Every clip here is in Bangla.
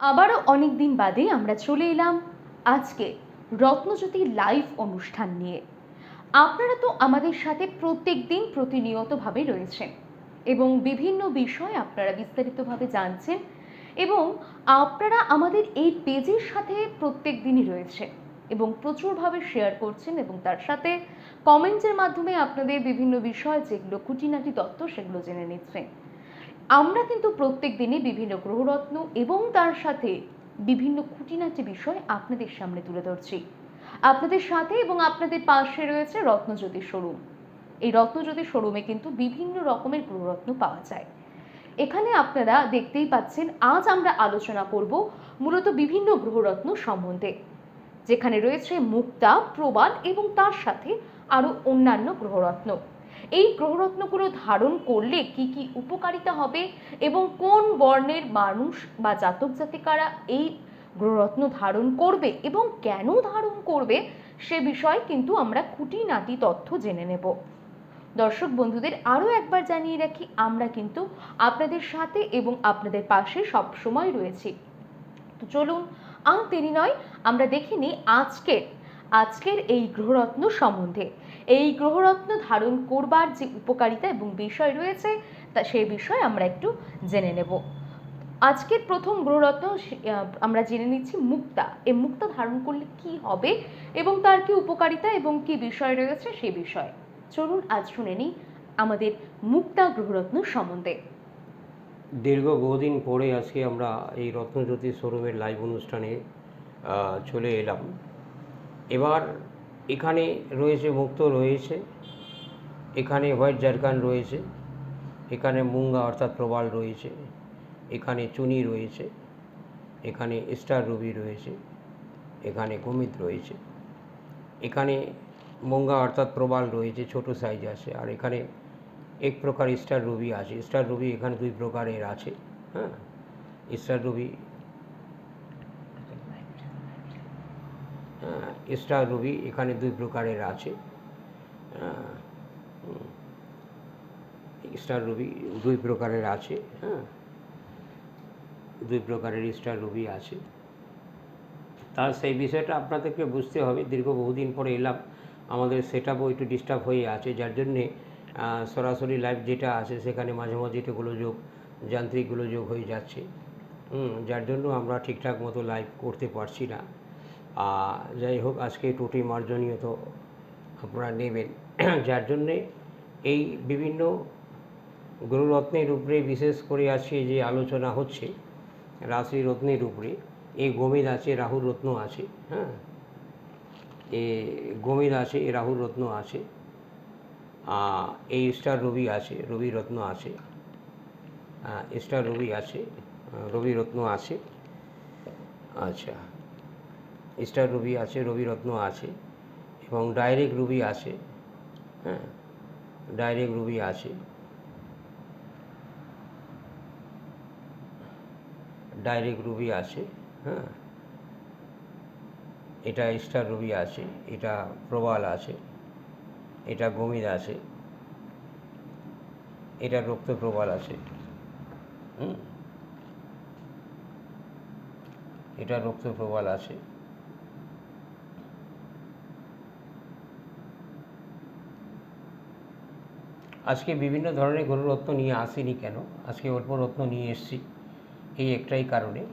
আবারও অনেক দিন বাদে আমরা চলে এলাম আজকে রত্নজ্যোতি লাইভ অনুষ্ঠান নিয়ে। আপনারা তো আমাদের সাথে প্রত্যেক দিন প্রতিনিয়তভাবে রয়েছেন এবং বিভিন্ন বিষয় আপনারা বিস্তারিতভাবে জানছেন এবং আপনারা আমাদের এই পেজের সাথে প্রত্যেক দিনই রয়েছে এবং প্রচুরভাবে শেয়ার করছেন এবং তার সাথে কমেন্টের মাধ্যমে আপনাদের বিভিন্ন বিষয় যেগুলো খুঁটিনাটি তথ্য সেগুলো জেনে নিচ্ছেন। আমরা কিন্তু প্রত্যেক দিনই বিভিন্ন গ্রহরত্ন এবং তার সাথে বিভিন্ন খুঁটিনাটি বিষয় আপনাদের সামনে তুলে ধরছি। আপনাদের সাথে এবং আপনাদের পাশে রয়েছে রত্নজ্যোতি শোরুম। এই রত্নজ্যোতি শোরুমে কিন্তু বিভিন্ন রকমের গ্রহরত্ন পাওয়া যায়। এখানে আপনারা দেখতেই পাচ্ছেন, আজ আমরা আলোচনা করব মূলত বিভিন্ন গ্রহরত্ন সম্বন্ধে। যেখানে রয়েছে মুক্তা, প্রবাল এবং তার সাথে আরও অন্যান্য গ্রহরত্ন। এই গ্রহরত্নগুলো ধারণ করলে কি কি উপকারিতা হবে এবং কোন বর্ণের মানুষ বা জাতক জাতিকারা এই গ্রহরত্ন ধারণ করবে এবং কেন ধারণ করবে সে বিষয়ে কিন্তু আমরা খুঁটিনাটি তথ্য জেনে নেব। দর্শক বন্ধুদের আরও একবার জানিয়ে রাখি, আমরা কিন্তু আপনাদের সাথে এবং আপনাদের পাশে সব সময় রয়েছি। তো চলুন আর দেরি নয়, আমরা দেখে নিই আজকের আজকের এই গ্রহরত্ন সম্বন্ধে। এই গ্রহরত্ন ধারণ করবার যে উপকারিতা এবং বিষয় রয়েছে, তা সেই বিষয়ে আমরা একটু জেনে নেব। আজকের প্রথম গ্রহরত্ন আমরা জেনে নিচ্ছি মুক্তা। এই মুক্তা ধারণ করলে কি হবে এবং তার কি উপকারিতা এবং কি বিষয় রয়েছে সেই বিষয়ে। চলুন আজ শুনে নিই আমাদের মুক্তা গ্রহরত্ন সম্বন্ধে। দীর্ঘ বহুদিন পরে আজকে আমরা এই রত্নজ্যোতি শোরুমের লাইভ অনুষ্ঠানে চলে এলাম। এবার এখানে রয়েছে মুক্ত রয়েছে, এখানে হোয়াইট জারকান রয়েছে, এখানে মুঙ্গা অর্থাৎ প্রবাল রয়েছে, এখানে চুনি রয়েছে, এখানে স্টার রুবি রয়েছে, এখানে গমিত রয়েছে, এখানে মুঙ্গা অর্থাৎ প্রবাল রয়েছে, ছোট সাইজ আছে, আর এখানে এক প্রকার স্টার রুবি আছে। স্টার রুবি এখানে দুই প্রকারের আছে হ্যাঁ? স্টার রুবি স্টার রুবি এখানে দুই প্রকারের আছে। স্টার রুবি দুই প্রকারের আছে হ্যাঁ। দুই প্রকারের স্টার রুবি আছে। তার সেই বিষয়টা আপনাদেরকে বুঝতে হবে। দীর্ঘ বহুদিন পরে এলাম। আমাদের সেট আপও একটু ডিস্টার্ব হয়ে আছে। যার জন্যে সরাসরি লাইভ যেটা আছে, সেখানে মাঝে মাঝে একটু গোলযোগ, যান্ত্রিক গোলযোগ হয়ে যাচ্ছে। যার জন্য আমরা ঠিকঠাক মতো লাইভ করতে পারছি না। যাই হোক, আজকে টোটি মার্জনীয় তো আপনারা নেবেন। যার জন্যে এই বিভিন্ন গুরুরত্নের উপরে বিশেষ করে আজকে যে আলোচনা হচ্ছে রাশি রত্নের উপরে এই গমিদ আছে, রাহুর রত্ন আছে হ্যাঁ? এ গমিদ আছে, এ রাহুর রত্ন আছে এই স্টার রবি আছে, রবি রত্ন আছে স্টার রবি আছে, রবি রত্ন আছে আচ্ছা। স্টার রুবি আছে, রবি রত্ন আছে এবং ডাইরেক্ট রুবি আছে হ্যাঁ ডাইরেক্ট রুবি আছে। ডাইরেক্ট রুবি আছে হ্যাঁ এটা স্টার রুবি আছে, এটা প্রবাল আছে, এটা গমিদ আছে, এটা রক্ত প্রবাল আছে এটা রক্ত প্রবাল আছে। আজকে বিভিন্ন ধরনের গরু রত্ন নিয়ে আসিনি কেন? আজকে অল্প রত্ন নিয়ে এসেছি। এই একটাই কারণে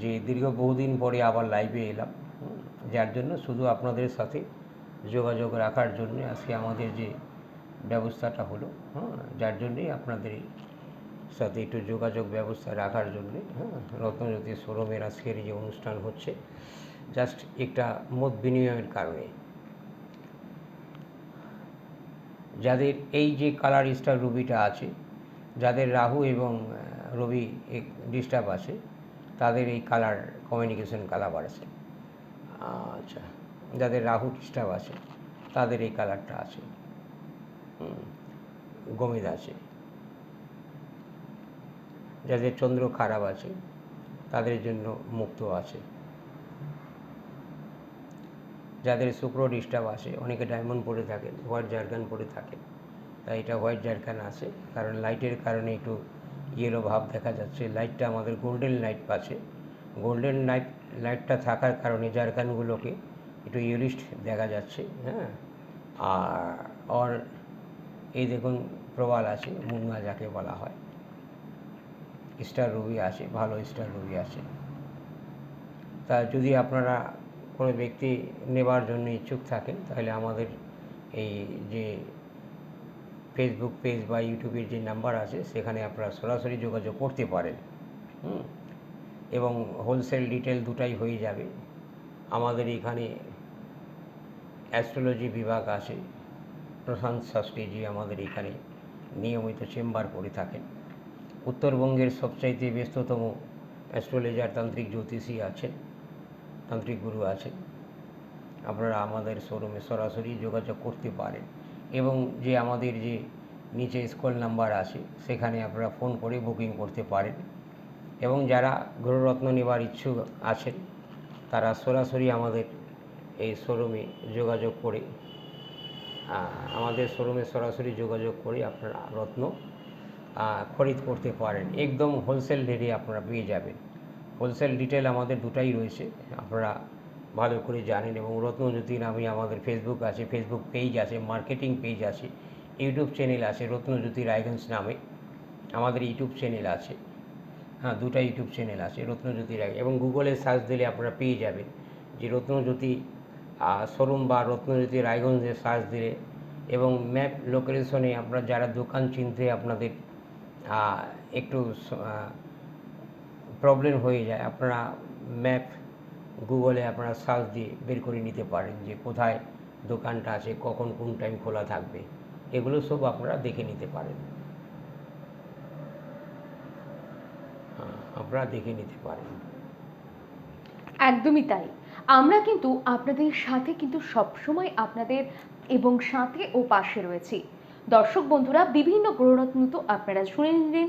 যে দীর্ঘ বহুদিন পরে আবার লাইভে এলাম। যার জন্য শুধু আপনাদের সাথে যোগাযোগ রাখার জন্য আজকে আমাদের যে ব্যবস্থাটা হলো হ্যাঁ যার জন্যেই আপনাদের সাথে একটু যোগাযোগ ব্যবস্থা রাখার জন্যে হ্যাঁ রত্নজ্যোতি শোরুমের আজকের যে অনুষ্ঠান হচ্ছে জাস্ট একটা মত বিনিময়ের কারণে। যাদের এই যে কালার স্টার রুবিটা আছে যাদের রাহু এবং রবি ডিস্টার্ব আছে তাদের এই কালার কমিউনিকেশন কালার আছে আচ্ছা। যাদের রাহু ডিস্টার্ব আছে তাদের এই কালারটা আছে। গমিদ আছে। যাদের চন্দ্র খারাপ আছে তাদের জন্য মুক্ত আছে। যাদের শুক্র ডিস্টার্ব আছে অনেকে ডায়মন্ড পরে থাকেন হোয়াইট জারকান পরে থাকেন তাই এটা হোয়াইট জারকান আছে, কারণ লাইটের কারণে একটু ইয়েলো ভাব দেখা যাচ্ছে। লাইটটা আমাদের গোল্ডেন লাইট পাচ্ছে। গোল্ডেন লাইট লাইটটা থাকার কারণে জারকানগুলোকে একটু ইয়েলিস্ট দেখা যাচ্ছে হ্যাঁ? আর আর এই দেখুন প্রবাল আছে, মুঙ্গা যাকে বলা হয়। স্টার রুবি আছে ভালো স্টার রুবি আছে তা যদি আপনারা কোনো ব্যক্তি নেবার জন্য ইচ্ছুক থাকেন তাহলে আমাদের এই যে ফেসবুক পেজ বা ইউটিউবের যে নাম্বার আছে, সেখানে আপনারা সরাসরি যোগাযোগ করতে পারেন। এবং হোলসেল ডিটেল দুটাই হয়ে যাবে। আমাদের এখানে অ্যাস্ট্রোলজি বিভাগ আছে, প্রশান্ত শাস্ত্রীজি আমাদের এখানে নিয়মিত চেম্বার করে থাকেন। উত্তরবঙ্গের সবচাইতে ব্যস্ততম অ্যাস্ট্রোলজার তান্ত্রিক জ্যোতিষী আছেন। তান্ত্রিক গুরু আছেন। আপনারা আমাদের শোরুমে সরাসরি যোগাযোগ করতে পারেন এবং যে আমাদের যে নিচে স্কল নাম্বার আছে, সেখানে আপনারা ফোন করে বুকিং করতে পারেন এবং যারা গুরুরত্ন নেবার ইচ্ছুক আছেন, তারা সরাসরি আমাদের এই শোরুমে যোগাযোগ করে আমাদের শোরুমে সরাসরি যোগাযোগ করে আপনারা রত্ন খরিদ করতে পারেন। একদম হোলসেল রেটে আপনারা পেয়ে যাবেন। হোলসেল ডিটেল আমাদের দুটাই রয়েছে। আপনারা ভালো করে জানেন এবং রত্নজ্যোতি নামে আমাদের ফেসবুক আছে ফেসবুক পেজ আছে মার্কেটিং পেজ আছে ইউটিউব চ্যানেল আছে রত্নজ্যোতি রায়গঞ্জ নামে আমাদের ইউটিউব চ্যানেল আছে। হ্যাঁ দুটা ইউটিউব চ্যানেল আছে রত্নজ্যোতি রায় এবং গুগলে সার্চ দিলে আপনারা পেয়ে যাবেন যে রত্নজ্যোতি শোরুম বা রত্নজ্যোতি রায়গঞ্জে সার্চ দিলে এবং ম্যাপ লোকেশনে আপনারা যারা দোকান চিনতে আপনাদের একটু প্রবলেম হয়ে যায়। আপনারা ম্যাপ গুগলে আপনারা সার্চ দিয়ে বের করে নিতে পারেন যে কোথায় দোকানটা আছে কখন কোন টাইম খোলা থাকবে। এগুলো সব আপনারা দেখে নিতে পারেন। হ্যাঁ, আপনারা দেখে নিতে পারেন। একদমই তাই। আমরা কিন্তু আপনাদের সাথে কিন্তু সবসময় আপনাদের এবং সাথে ও পাশে রয়েছি। দর্শক বন্ধুরা বিভিন্ন গ্রহরত্ন তো আপনারা শুনে নিলেন।